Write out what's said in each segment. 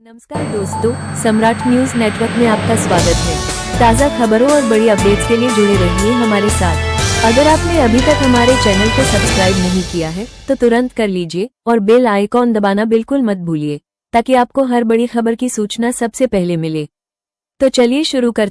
नमस्कार दोस्तों, सम्राट news network में आपका स्वागत है। ताज़ा खबरों और बड़ी अपडेट्स के लिए जुड़े रहिए हमारे साथ। अगर आपने अभी तक हमारे चैनल को सब्सक्राइब नहीं किया है तो तुरंत कर लीजिए और बेल आइकॉन दबाना बिल्कुल मत भूलिए, ताकि आपको हर बड़ी खबर की सूचना सबसे पहले मिले। तो चलिए शुरू कर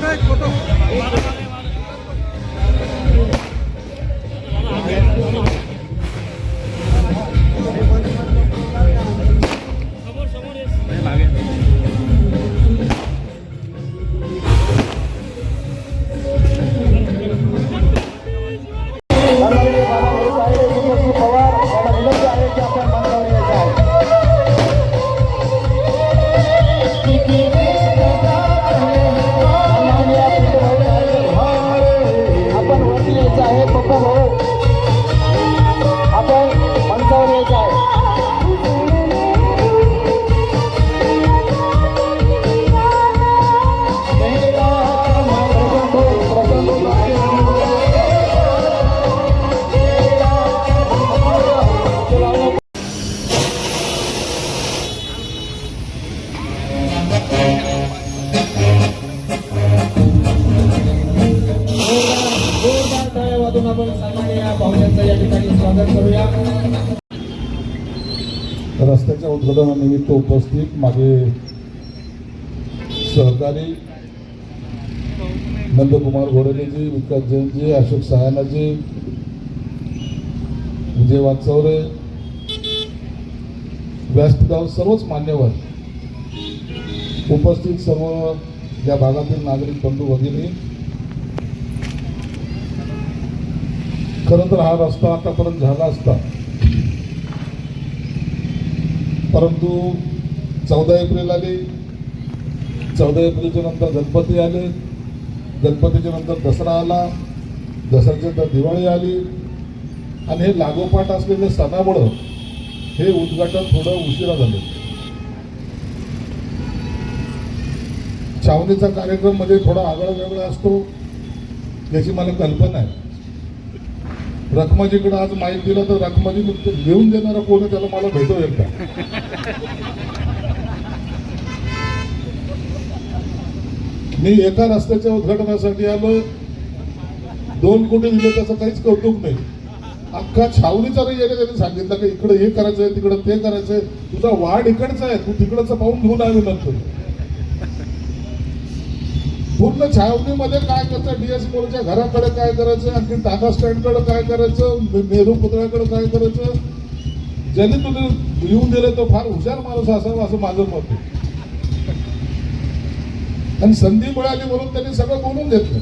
सर्वांनी माननीय आमदार आमच्या आपण सन्मान्य या पाहुण्यांचं या ठिकाणी स्वागत करूया रस्त्याच्या उद्घाटनानिमित्त उपस्थित माझे सहकारी नंदकुमार घोडेलेजी विकास जैनजी अशोक सहानाजी विजय वाचवरे व्यासपीठावर सर्वच मान्यवर उपस्थित सर्व या भागातील नागरिक बंधू भगिनी खरं तर हा रस्ता आतापर्यंत झाला असता. परंतु चौदा एप्रिल आली. चौदा एप्रिलच्या नंतर गणपती आले. गणपतीच्या नंतर दसरा आला. दसऱ्याच्या नंतर दिवाळी आली. आणि हे लागोपाठ असलेले सणामुळं हे उद्घाटन थोडं उशिरा झालं. छावणीचा कार्यक्रममध्ये थोडा आगळा वेगळा असतो याची मला कल्पना आहे. रखमाजीकडे आज माहीत दिलं तर रखमाजी घेऊन देणारा कोण त्याला मला भेटू एकदा मी एका रस्त्याच्या उद्घाटनासाठी आलो दोन कोटी दिले त्याचं काहीच कौतुक नाही. अख्खा छावणीचा नाही येणे त्यांनी सांगितलं की इकडे हे करायचंय तिकडे ते करायचंय. तुझा वाढ इकडचा आहे तू तिकडचं पाहून घेऊन आलो नंतर पूर्ण छावणीमध्ये काय करायचं डीएस मोलच्या घराकडे काय करायचं? आणखी टाटा स्टँडकडे काय करायचं? नेहरू पुतळ्याकडे काय करायचं? ज्यांनी तुम्ही येऊन दिले तो फार हुशार माणूस असावा असं माझं मत आहे. आणि संधी मिळाली म्हणून त्यांनी सगळं बोलून घेतलं.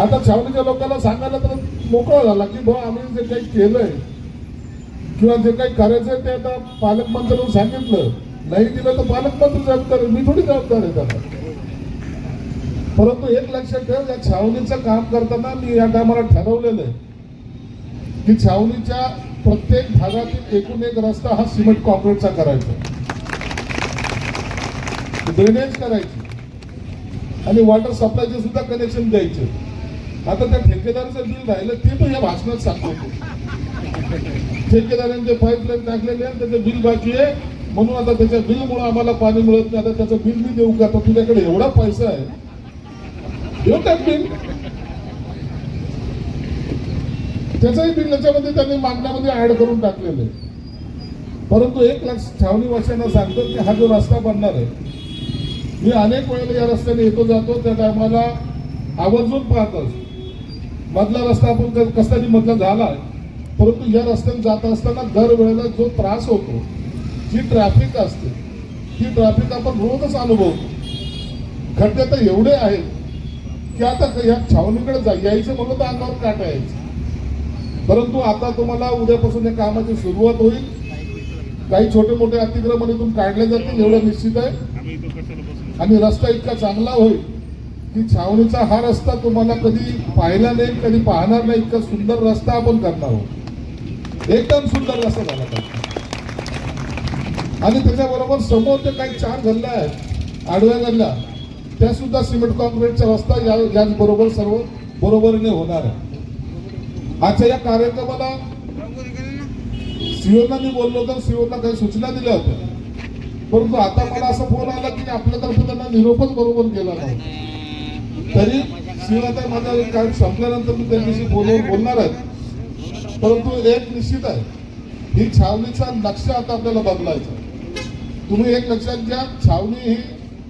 आता छावणीच्या लोकांना सांगायला तर मोकळा झाला की भाऊ आम्ही जे काही केलंय किंवा जे काही करायचंय ते आता पालकमंत्र्यांनी सांगितलं. नाही दिलं तर पालकमंत्री जबाबदार मी थोडी जबाबदार आहे त्याला. परंतु एक लक्षात ठेव या छावणीचं काम करताना मी या टायमाला ठरवलेलं आहे की छावणीच्या प्रत्येक भागातील एकूण एक रस्ता हा सिमेंट कॉन्क्रीटचा करायचा. ड्रेनेज करायची. आणि वॉटर सप्लायचे सुद्धा कनेक्शन द्यायचे. आता त्या ठेकेदाराचं बिल राहिलं ते पण या भाषणात सांगतो. ठेकेदारांचे पाईपलाईन टाकलेले आहे त्याचं बिल बाकी आहे. म्हणून आता त्याच्या बिलमुळे आम्हाला पाणी मिळत नाही आता त्याचं बिल मी देऊ का? आता तुझ्याकडे एवढा पैसा आहे. देऊ बिल त्याचंही बिल त्याच्यामध्ये त्यांनी मागण्यामध्ये ऍड करून टाकलेलं आहे. परंतु एक लाख छावणी वाशांना सांगतो की हा जो रस्ता बनणार आहे मी अनेक वेळेला या रस्त्याने येतो जातो त्या टायमाला आवर्जून पाहत असतो मधला रस्ता आपण क- मधला झाला परंतु या रस्त्याने जात असताना दरवेळेला जो त्रास होतो जी ट्रॅफिक असते ती ट्रॅफिक आपण रोजच अनुभवतो. खड्डे तर एवढे आहेत की आता या छावणीकडे जा यायचं म्हणून तर अंगावर काटा यायचं. परंतु आता तुम्हाला उद्यापासून या कामाची सुरुवात होईल. काही छोटे मोठे अतिक्रमण इथून काढले जातील एवढं निश्चित आहे. आणि रस्ता इतका चांगला होईल की छावणीचा हा रस्ता तुम्हाला कधी पाहिला नाही कधी पाहणार नाही इतका सुंदर रस्ता आपण करणार आहोत. एकदम सुंदर रस्ता झाला पाहिजे. आणि त्याच्याबरोबर समोर ते काही चार गल्ल्या आहेत आडव्या गल्ल्या त्या सुद्धा सिमेंट कॉन्क्रीटचा रस्ता या याचबरोबर सर्व बरोबरीने होणार आहे. आजच्या या कार्यक्रमाला सीओना मी बोललो तर सीओना काही सूचना दिल्या होत्या. परंतु आता मला असा फोन आला की आपल्या तर्फे त्यांना निरोपच बरोबर गेला नाही. तरी सीओना माझा काय संपल्यानंतर मी त्यांच्याशी बोलून बोलणार आहे. परंतु एक निश्चित आहे ही छावणीचा नक्षा आता आपल्याला बदलायचा तुम्ही एक लक्षात घ्या छावणी ही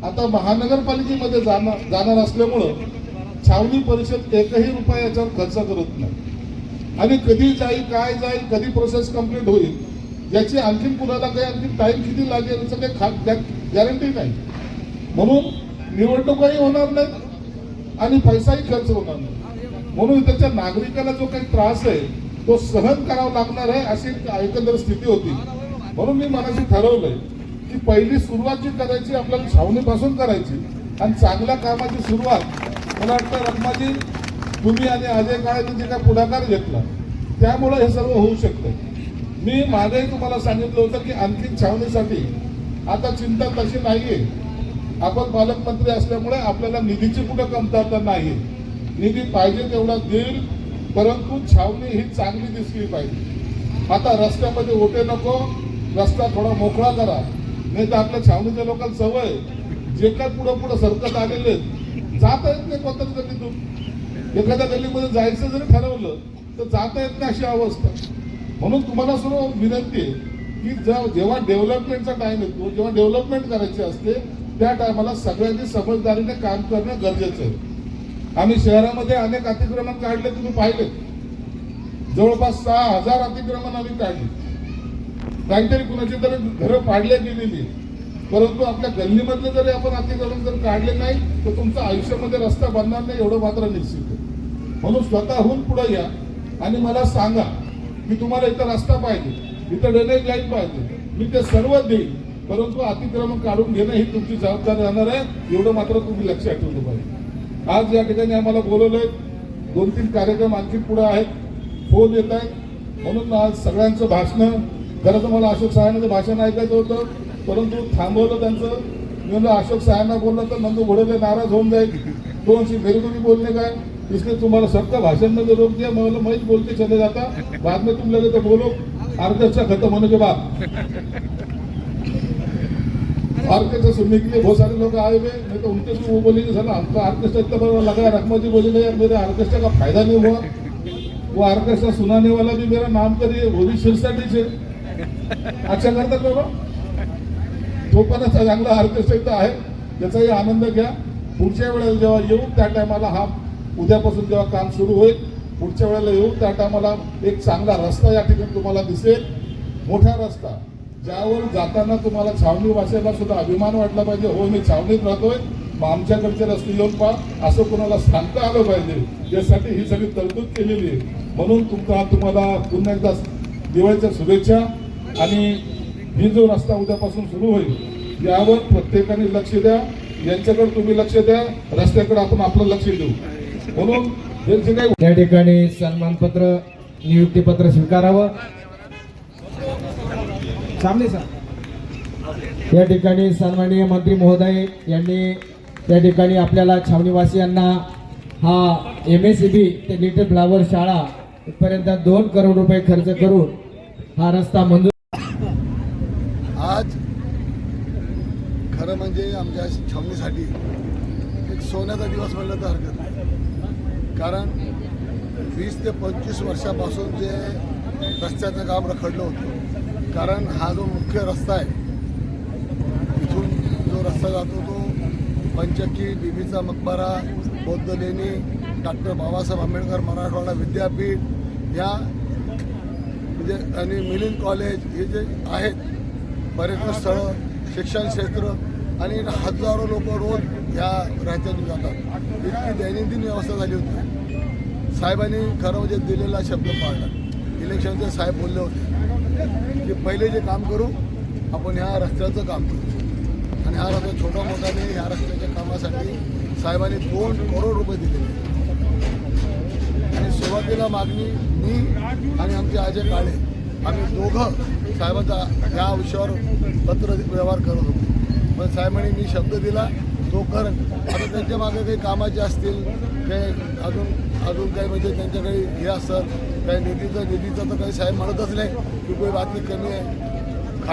आता महानगरपालिकेमध्ये जाणार जाणार असल्यामुळं छावणी परिषद एकही रुपया याच्यावर खर्च करत नाही. आणि कधी जाईल काय जाईल कधी प्रोसेस कंप्लीट होईल याची आणखीन कुणाला काही आणखी टाईम किती लागेल याचं काही खा गॅरंटी नाही. म्हणून निवडणुकाही होणार नाही आणि पैसाही खर्च होणार नाही. म्हणून त्याच्या नागरिकाला जो काही त्रास आहे तो सहन करावा लागणार आहे अशी एक एकंदर स्थिती होती. म्हणून मी मनाशी ठरवलंय ती पहिली सुरुवात जी करायची आपल्याला छावणीपासून करायची. आणि चांगल्या कामाची सुरुवात मला वाटतं रत्नाजी तुम्ही आणि अजय काळेने जे काय पुढाकार घेतला त्यामुळं हे सर्व होऊ शकतं. मी मागेही तुम्हाला सांगितलं होतं की आणखी छावणीसाठी आता चिंता तशी नाहीये. आपण पालकमंत्री असल्यामुळे आपल्याला निधीची कुठं कमतरता नाही निधी पाहिजे तेवढा देईल परंतु छावणी ही चांगली दिसली पाहिजे. आता रस्त्यामध्ये ओटे नको रस्ता थोडा मोकळा करा. नाही तर आपल्या छावणीच्या लोकांना सवय जे काय पुढं पुढं सरकत आलेले आहेत, जाता येत नाही कोणत्याच गल्लीतून. एखाद्या गल्लीमध्ये जायचं जरी ठरवलं तर जाता येत नाही अशी अवस्था. म्हणून तुम्हाला सर्व विनंती आहे की जेव्हा डेव्हलपमेंटचा टाइम येतो जेव्हा डेव्हलपमेंट करायची असते त्या टायमाला सगळ्यांनी समजदारीने काम करणं गरजेचं आहे. आम्ही शहरामध्ये अनेक अतिक्रमण काढले तुम्ही पाहिले जवळपास सहा हजार अतिक्रमण आम्ही काढली. काहीतरी कुणाची तरी घरं पाडल्या गेलेली परंतु आपल्या गल्लीमधलं जरी आपण अतिक्रमण जर काढले नाही तर तुमचं आयुष्यामध्ये रस्ता बनणार नाही एवढं मात्र निश्चित आहे. म्हणून स्वतःहून पुढे या आणि मला सांगा की तुम्हाला इथं रस्ता पाहिजे इथं ड्रेनेज लाईन पाहिजे मी ते सर्व देईन परंतु अतिक्रमण काढून घेणं ही तुमची जबाबदारी राहणार आहे एवढं मात्र तुम्ही लक्षात ठेवलं पाहिजे. आज या ठिकाणी आम्हाला बोलवलंय दोन तीन कार्यक्रम आणखी पुढे आहेत फोन येत आहेत म्हणून आज सगळ्यांचं भाषणं खरं तर मला अशोक साहेबांचं भाषण ऐकायचं होतं परंतु थांबवलं त्यांचं. मी म्हणलं अशोक साहेबांना बोललं तर नंदू घोडले नाराज होऊन जाईल. दोनशी अशी तुम्ही बोलले काय? इसलिए सबका भाषण में रोक दिया. मैं मैं बोलते चले जाता. बाद में तुम लगे तो बोलो. आर्केस्ट्रा खत्म होने के बाद. ऑर्केस्ट्रा सुनने के लिए बहुत सारे लोग आए हुए. मैं तो उनके भी वो कि सर हमको ऑर्केस्ट्रा इतना बड़ा लगा रखमा जी बोले यार मेरे ऑर्केस्ट्रा का फायदा नहीं हुआ. वो ऑर्केस्ट्रा सुनाने वाला भी मेरा नाम करिए वो भी शिरसाटी है अच्छा करतात बाबा. तो पण असा चांगला अर्थसहित आहे. त्याचाही आनंद घ्या. पुढच्या वेळेला जेव्हा येऊ त्या टायमाला हा उद्यापासून जेव्हा काम सुरू होईल पुढच्या वेळेला येऊ त्या टायमाला एक चांगला रस्ता या ठिकाणी तुम्हाला दिसेल. मोठा रस्ता ज्यावर जाताना तुम्हाला छावणी वाचायला सुद्धा अभिमान वाटला पाहिजे. हो मी छावणीत राहतोय. मग आमच्याकडचे रस्ते येऊन पहा. असं कोणाला सांगता आलं पाहिजे. यासाठी ही सगळी तरतूद केलेली आहे. म्हणून तुमचा तुम्हाला पुन्हा एकदा दिवाळीच्या शुभेच्छा. आणि ही जो रस्ता उद्यापासून सुरू होईल यावर प्रत्येकाने लक्ष द्या. यांच्याकडे तुम्ही लक्ष द्या. रस्त्याकडे आपण आपलं लक्ष देऊ. म्हणून हे काही त्या ठिकाणी सन्मानपत्र नियुक्तीपत्र स्वीकारावं. सामने सर. या ठिकाणी सन्माननीय मंत्री महोदय यांनी त्या ठिकाणी आपल्याला छावणीवासियांना हा एम एस सी बी ते लिटल फ्लावर शाळा इथपर्यंत दोन करोड रुपये खर्च करून हा रस्ता मंजूर आज खरं म्हणजे आमच्या छावणीसाठी एक सोन्याचा दिवस म्हणलं तर हरकत नाही. कारण वीस ते पंचवीस वर्षापासून जे रस्त्याचं काम रखडलं होतं कारण हा जो मुख्य रस्ता आहे इथून जो रस्ता जातो तो पंचक्की बीबीचा मकबरा बौद्ध लेणी डॉक्टर बाबासाहेब आंबेडकर मराठवाडा विद्यापीठ या म्हणजे आणि मिलिंद कॉलेज हे जे आहेत पर्यटन स्थळं शिक्षण क्षेत्र आणि हजारो लोक रोज ह्या रस्त्यातून जातात. इतकी दैनंदिन व्यवस्था झाली होती. साहेबांनी खरं म्हणजे दिलेला शब्द पाळला. इलेक्शनचे साहेब बोलले होते की पहिले जे काम करू आपण ह्या रस्त्याचं काम करू. आणि हा रस्ता छोटा मोठाने ह्या रस्त्याच्या कामासाठी साहेबांनी दोन करोड रुपये दिलेले आणि सुरुवातीला मागणी मी आणि आमचे अजय काळे आम्ही दोघं साहेबांचा या विषयावर पत्र व्यवहार करत होतो. पण साहेबांनी मी शब्द दिला तो कर आता त्यांच्या मागे काही कामाचे असतील काही अजून अजून काही म्हणजे त्यांच्या काही हे असतं काही निधीचं निधीचं तर काही साहेब म्हणतच नाही की काही बातमी कमी आहे.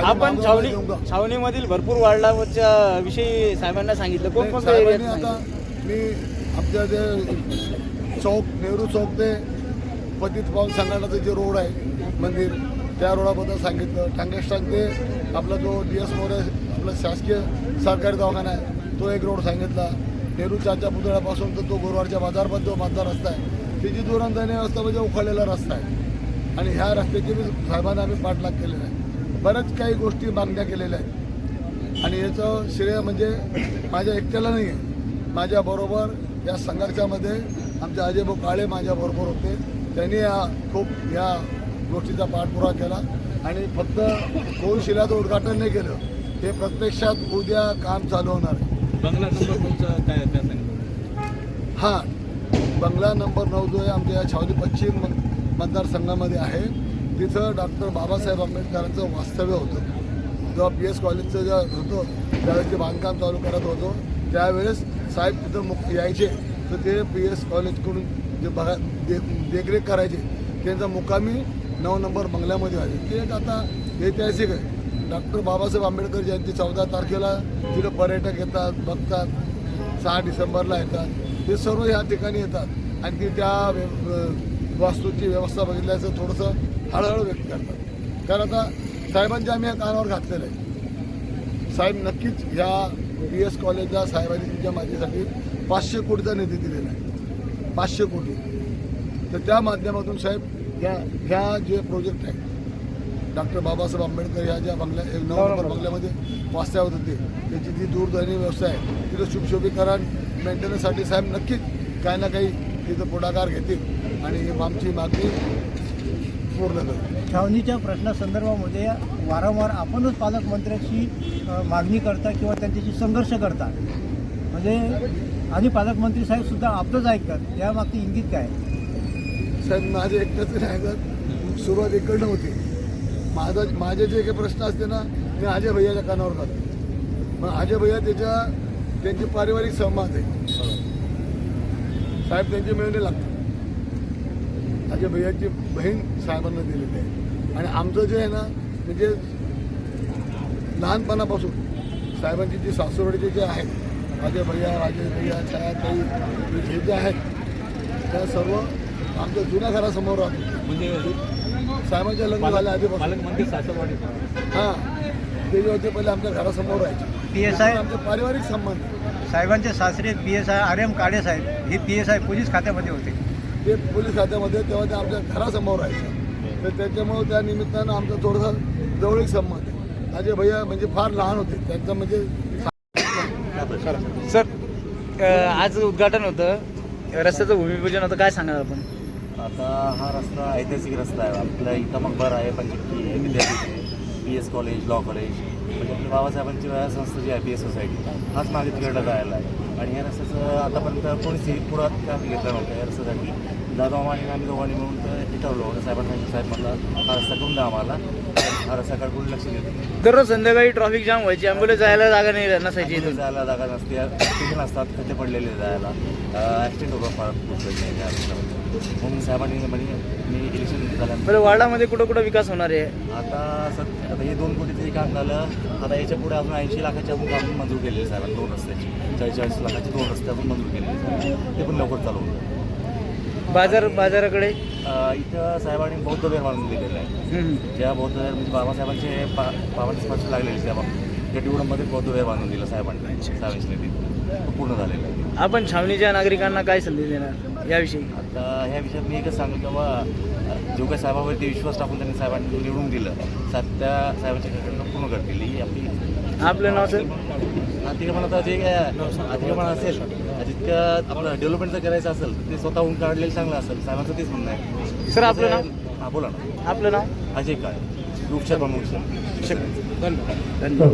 आपण छावणी? छावणीमधील भरपूर वाढलावच्या विषयी साहेबांना सांगितलं. कोण कोणत्या साहेबांनी आता मी आमच्या जे चौक नेहरू चौक ते पतित पावन संघटनाचं जे रोड आहे मंदिर त्या रोडाबद्दल सांगितलं. टांगेस्टान ते आपला जो डी एस मोरे आपला शासकीय सरकारी दवाखाना आहे तो एक रोड सांगितला. नेहरूच्या पुतळ्यापासून तर तो गुरुवारच्या बाजारपर्यंत जो माझा रस्ता आहे त्याची दुरंदानी व्यवस्था म्हणजे उखळलेला रस्ता आहे. आणि ह्या रस्त्याची मी साहेबांना आम्ही पाठलाग केलेला आहे. बऱ्याच काही गोष्टी मागण्या केलेल्या आहेत. आणि याचं श्रेय म्हणजे माझ्या एकट्याला नाही आहे. माझ्याबरोबर या संघर्षामध्ये आमचे अजयभाऊ काळे माझ्याबरोबर होते. त्यांनी या खूप या गोष्टीचा पाठपुरावा केला. आणि फक्त कोनशिलाचं उद्घाटन नाही केलं. हे प्रत्यक्षात उद्या काम चालू होणार आहे. बंगला नंबर तुमचा काय आहे त्या सांगितलं हां बंगला नंबर नऊ जो आहे आमच्या या छावणी पश्चिम म- मतदारसंघामध्ये आहे. तिथं डॉक्टर बाबासाहेब आंबेडकरांचं वास्तव्य होतं. जेव्हा पी एस कॉलेजचं जेव्हा होतं त्यावेळेस ते बांधकाम चालू करत होतो. त्यावेळेस साहेब तिथं मुक यायचे. तर ते पी एस कॉलेजकडून जे बघा दे देखरेख करायचे. त्यांचा मुक्कामी नऊ नंबर बंगल्यामध्ये आले ते एक आता ऐतिहासिक आहे. डॉक्टर बाबासाहेब आंबेडकर जयंती चौदा तारखेला तिथं पर्यटक येतात बघतात. सहा डिसेंबरला येतात. ते सर्व ह्या ठिकाणी येतात. आणि त्या व्य- वास्तूची व्यवस्था बघितल्याचं थोडंसं हळहळ व्यक्त करतात. कारण आता साहेबांच्या आम्ही या कानावर घातलेलं आहे. साहेब नक्कीच ह्या बी एस कॉलेजला साहेबांनी तुमच्या माझ्यासाठी पाचशे कोटीचा निधी दिलेला आहे. पाचशे कोटी. तर त्या माध्यमातून साहेब ह्या ह्या जे प्रोजेक्ट आहे डॉक्टर बाबासाहेब आंबेडकर ह्या ज्या बंगल्या एक नऊ नंबर बंगल्यामध्ये वास्तव्यात होते. त्याची जी दूरध्वनी व्यवस्था आहे तिथं शुभशोभीकरण मेंटेनन्ससाठी साहेब नक्कीच काही ना काही तिथं पुढाकार घेतील. आणि आमची मागणी पूर्ण करतील छावणीच्या प्रश्नासंदर्भामध्ये वारंवार आपणच पालकमंत्र्यांची मागणी करता किंवा त्यांच्याशी संघर्ष करता. म्हणजे आणि पालकमंत्री साहेब सुद्धा आपलंच ऐकतात. यामागची इंगित काय? साहेब माझे एकट्याच नाही ऐकत. सुरुवात इकडनं होती. माझा माझे जे काही प्रश्न असते ना ते अजय भैयाच्या कानावर करतो मग अजय भैया त्याच्या त्यांची पारिवारिक सहमत आहे. साहेब त्यांचे मिळणे लागतात. अजय भैयाची बहीण साहेबांना दिलेली आहे. आणि आमचं जे आहे ना म्हणजे लहानपणापासून साहेबांची जी सासूरडीचे जे आहेत अजय भैया राजेश भैया छायाताई हे जे आहेत त्या सर्व आमच्या जुन्या घरासमोर राहतो म्हणजे साहेबांच्या लग्न झाल्या आधीपासून. हां. ते जे होते पहिले आमच्या घरासमोर राहायचे. पी एस आय आमचे पारिवारिक संबंध. साहेबांचे सासरे P S I R M Kale साहेब हे पी एस आय पोलीस खात्यामध्ये होते. ते पोलीस खात्यामध्ये तेव्हा ते आमच्या घरासमोर राहायचे. तर त्याच्यामुळे त्या निमित्तानं आमचं थोडंसं जवळीक संबंध आहे. अजय भैया म्हणजे फार लहान होते. त्यांचं म्हणजे सर अ, आज उद्घाटन होतं. रस्त्याचं भूमिपूजन होतं. काय सांगाल आपण? आता हा रस्ता ऐतिहासिक रस्ता आहे. आपल्या इथं मकबर आहे पंचक्की आहे विद्यापीठ आहे B S college law college म्हणजे आपल्या बाबासाहेबांची व्याया संस्था जी आहे बी एस सोसायटी हाच मागे तिकडला जायला आहे. आणि ह्या रस्त्याचं आतापर्यंत कोणीच पुरात काय घेतलं नव्हतं या रस्त्यासाठी. दादा आणि आम्ही दोघांनी मिळून तर हे ठरवलं साहेबांना साहेब म्हटलं हा रस्ता करून द्या आम्हाला. हा लक्ष देत. दररोज संध्याकाळी ट्रॉफिक जाम व्हायची ॲम्ब्युलन्स जायला जागा नाही नसायची इथून. जायला जागा नसते स्टेशन असतात खड्डे पडलेले जायला. ॲक्सिडेंट होतो फार. म्हणून साहेबांनी म्हणजे मी इलेक्शन झाल्यानंतर बरं वार्डामध्ये कुठं कुठं विकास होणार आहे? आता सध्या आता हे दोन कोटीचं काम झालं आता याच्यापुढे अजून ऐंशी लाखाचे अजून काम मंजूर केलेले साहेबांनी दोन रस्त्याचे चाळीस लाखाचे दोन रस्ते अजून मंजूर केलेले. ते पण लवकर चालू होतं बाजार बाजाराकडे? इथं साहेबांनी बौद्ध विहार बांधून दिलेलं आहे. ज्या बौद्ध म्हणजे बाबासाहेबांचे बाबांचे स्पर्श लागलेले त्या गड्डीवडमध्ये बौद्ध विहार बांधून दिलं. साहेबांनी तो पूर्ण झालेला आहे. आपण छावणीच्या नागरिकांना काय संदेश देणार याविषयी? आता ह्या विषयात मी एकच सांगतो की बाबा जो काही साहेबावरती विश्वास टाकून त्यांनी साहेबांनी निवडून दिलं साहेब त्या साहेबांच्या कडनं पूर्ण करतील. ही आपली आपलं नाव सर? अतिक्रमण आता जे काय अतिक्रमण असेल. आपलं डेव्हलपमेंटचं करायचं असेल ते स्वतःहून काढलेलं चांगलं असेल. साहेबांचं तेच म्हणणं आहे. सर, आपलं नाव? हां बोला ना. आपलं नाव? अजय काय वृक्षारोपण वृक्ष धन्यवाद.